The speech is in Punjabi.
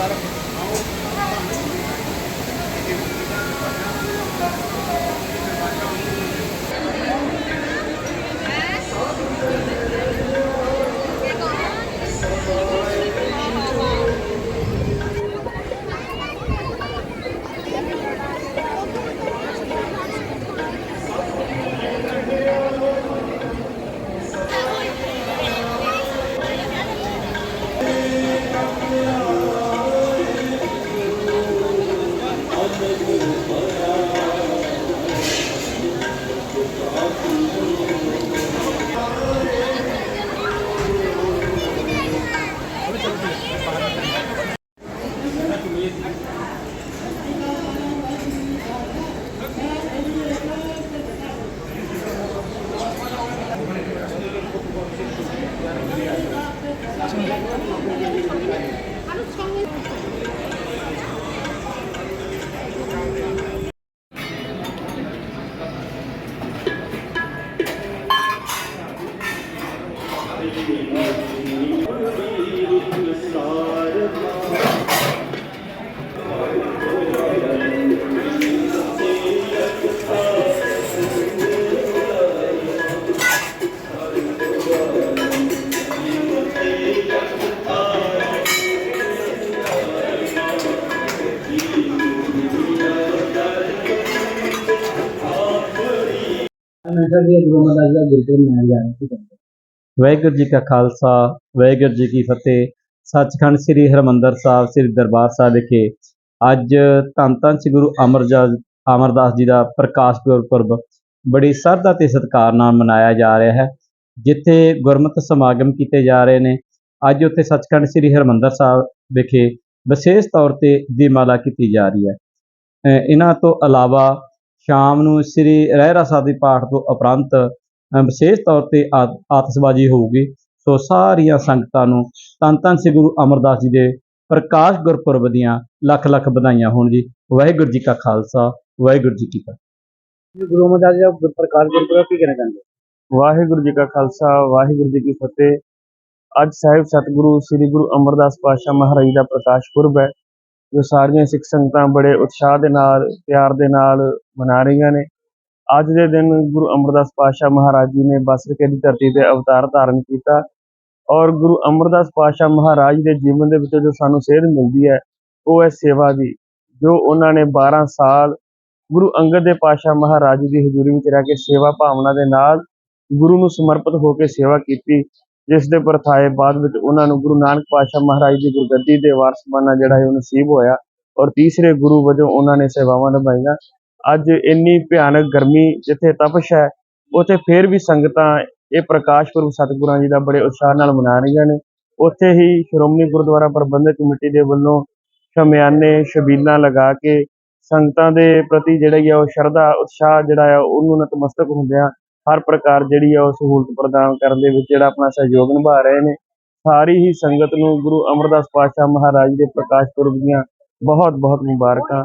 வர 何? ਹਮੇਸ਼ਾ ਦੀ ਗੁਰਮਤ ਦਾ ਗੁਰਪੁਰਬ ਮਨਾਇਆ ਜਾ ਰਿਹਾ ਸੀ ਵਾਹਿਗੁਰੂ ਜੀ ਕਾ ਖਾਲਸਾ, ਵਾਹਿਗੁਰੂ ਜੀ ਕੀ ਫਤਿਹ। ਸੱਚਖੰਡ ਸ੍ਰੀ ਹਰਮੰਦਰ ਸਾਹਿਬ, ਸ੍ਰੀ ਦਰਬਾਰ ਸਾਹਿਬ ਵਿਖੇ ਅੱਜ ਧੰਨ ਧੰਨ ਸ੍ਰੀ ਗੁਰੂ ਅਮਰਜਨ ਅਮਰਦਾਸ ਜੀ ਦਾ ਪ੍ਰਕਾਸ਼ ਪੁਰਬ ਬੜੀ ਸਰਧਾ ਤੇ ਸਤਿਕਾਰ ਨਾਲ ਮਨਾਇਆ ਜਾ ਰਿਹਾ ਹੈ, ਜਿੱਥੇ ਗੁਰਮਤਿ ਸਮਾਗਮ ਕੀਤੇ ਜਾ ਰਹੇ ਨੇ। ਅੱਜ ਉੱਥੇ ਸੱਚਖੰਡ ਸ੍ਰੀ ਹਰਮੰਦਰ ਸਾਹਿਬ ਵਿਖੇ ਵਿਸ਼ੇਸ਼ ਤੌਰ ਤੇ ਦੀਪਮਾਲਾ ਕੀਤੀ ਜਾ ਰਹੀ ਹੈ। ਇਹਨਾਂ ਤੋਂ ਇਲਾਵਾ ਸ਼ਾਮ ਨੂੰ ਸ੍ਰੀ ਰਹਿਰਾ ਸਾਹਿਬ ਦੇ ਪਾਠ ਤੋਂ ਉਪਰੰਤ ਵਿਸ਼ੇਸ਼ ਤੌਰ ਤੇ ਆਤਿਸ਼ਬਾਜ਼ੀ ਹੋਊਗੀ। ਸੋ ਸਾਰੀਆਂ ਸੰਗਤਾਂ ਨੂੰ ਧੰਨ ਧੰਨ ਸ੍ਰੀ ਗੁਰੂ ਅਮਰਦਾਸ ਜੀ ਦੇ ਪ੍ਰਕਾਸ਼ ਗੁਰਪੁਰਬ ਦੀਆਂ ਲੱਖ ਲੱਖ ਵਧਾਈਆਂ ਹੋਣ ਜੀ। ਵਾਹਿਗੁਰੂ ਜੀ ਕਾ ਖਾਲਸਾ ਵਾਹਿਗੁਰੂ ਜੀ ਕੀ ਫਤਿਹ। ਗੁਰੂ ਅਮਰਦਾਸ ਜੀ ਦਾ ਪ੍ਰਕਾਸ਼ ਗੁਰਪੁਰਬ ਕੀ ਕਹਿਣਾ ਚਾਹੁੰਦੇ? ਵਾਹਿਗੁਰੂ ਜੀ ਕਾ ਖਾਲਸਾ ਵਾਹਿਗੁਰੂ ਜੀ ਕੀ ਫਤਿਹ। ਅੱਜ ਸਾਹਿਬ ਸਤਿਗੁਰੂ ਸ੍ਰੀ ਗੁਰੂ ਅਮਰਦਾਸ ਪਾਤਸ਼ਾਹ ਮਹਾਰਾਜ ਦਾ ਪ੍ਰਕਾਸ਼ ਪੁਰਬ ਹੈ ਜੋ ਸਾਰੀਆਂ ਸਿੱਖ ਸੰਗਤਾਂ ਬੜੇ ਉਤਸ਼ਾਹ ਦੇ ਨਾਲ ਪਿਆਰ ਦੇ ਨਾਲ ਮਨਾ ਰਹੀਆਂ ਨੇ। ਅੱਜ ਦੇ ਦਿਨ ਗੁਰੂ ਅਮਰਦਾਸ ਪਾਤਸ਼ਾਹ ਮਹਾਰਾਜ ਜੀ ਨੇ ਬਸਰਕੇ ਦੀ ਧਰਤੀ ਤੇ ਅਵਤਾਰ ਧਾਰਨ ਕੀਤਾ ਔਰ ਗੁਰੂ ਅਮਰਦਾਸ ਪਾਤਸ਼ਾਹ ਮਹਾਰਾਜ ਦੇ ਜੀਵਨ ਦੇ ਵਿੱਚ ਜੋ ਸਾਨੂੰ ਸੇਧ ਮਿਲਦੀ ਹੈ, ਉਹ ਹੈ ਸੇਵਾ ਦੀ, ਜੋ ਉਹਨਾਂ ਨੇ 12 ਸਾਲ ਗੁਰੂ ਅੰਗਦ ਦੇ ਪਾਤਸ਼ਾਹ ਮਹਾਰਾਜ ਦੀ ਹਜ਼ੂਰੀ ਵਿੱਚ ਰਹਿ ਕੇ ਸੇਵਾ ਭਾਵਨਾ ਦੇ ਨਾਲ ਗੁਰੂ ਨੂੰ ਸਮਰਪਿਤ ਹੋ ਕੇ ਸੇਵਾ ਕੀਤੀ, ਜਿਸ ਦੇ ਪਰਥਾਏ ਬਾਅਦ ਵਿੱਚ ਉਹਨਾਂ ਨੂੰ ਗੁਰੂ ਨਾਨਕ ਪਾਤਸ਼ਾਹ ਮਹਾਰਾਜ ਦੀ ਗੁਰਗੱਦੀ ਦੇ ਵਾਰਸ ਬਣਨਾ ਜਿਹੜਾ ਹੈ ਉਹ ਨਸੀਬ ਹੋਇਆ ਔਰ ਤੀਸਰੇ ਗੁਰੂ ਵਜੋਂ ਉਹਨਾਂ ਨੇ ਸੇਵਾਵਾਂ ਨਿਭਾਈਆਂ। ਅੱਜ ਇੰਨੀ ਭਿਆਨਕ ਗਰਮੀ ਜਿੱਥੇ ਤਪਸ਼ ਹੈ, ਉੱਥੇ ਫੇਰ ਵੀ ਸੰਗਤਾਂ ਇਹ ਪ੍ਰਕਾਸ਼ ਪੁਰਬ ਸਤਿਗੁਰਾਂ ਜੀ ਦਾ ਬੜੇ ਉਤਸ਼ਾਹ ਨਾਲ ਮਨਾ ਰਹੀਆਂ ਨੇ। ਉੱਥੇ ਹੀ ਸ਼੍ਰੋਮਣੀ ਗੁਰਦੁਆਰਾ ਪ੍ਰਬੰਧਕ ਕਮੇਟੀ ਦੇ ਵੱਲੋਂ ਸ਼ਮਿਆਨੇ ਸ਼ਬੀਲਾਂ ਲਗਾ ਕੇ ਸੰਗਤਾਂ ਦੇ ਪ੍ਰਤੀ ਜਿਹੜੀ ਹੈ ਉਹ ਸ਼ਰਧਾ, ਉਤਸ਼ਾਹ ਜਿਹੜਾ ਆ, ਉਹਨੂੰ ਨਤਮਸਤਕ ਹੁੰਦਿਆਂ ਹਰ ਪ੍ਰਕਾਰ ਜਿਹੜੀ ਆ ਉਹ ਸਹੂਲਤ ਪ੍ਰਦਾਨ ਕਰਨ ਦੇ ਵਿੱਚ ਜਿਹੜਾ ਆਪਣਾ ਸਹਿਯੋਗ ਨਿਭਾ ਰਹੇ ਨੇ। ਸਾਰੀ ਹੀ ਸੰਗਤ ਨੂੰ ਗੁਰੂ ਅਮਰਦਾਸ ਪਾਤਸ਼ਾਹ ਮਹਾਰਾਜ ਦੇ ਪ੍ਰਕਾਸ਼ ਪੁਰਬ ਦੀਆਂ ਬਹੁਤ ਬਹੁਤ ਮੁਬਾਰਕਾਂ।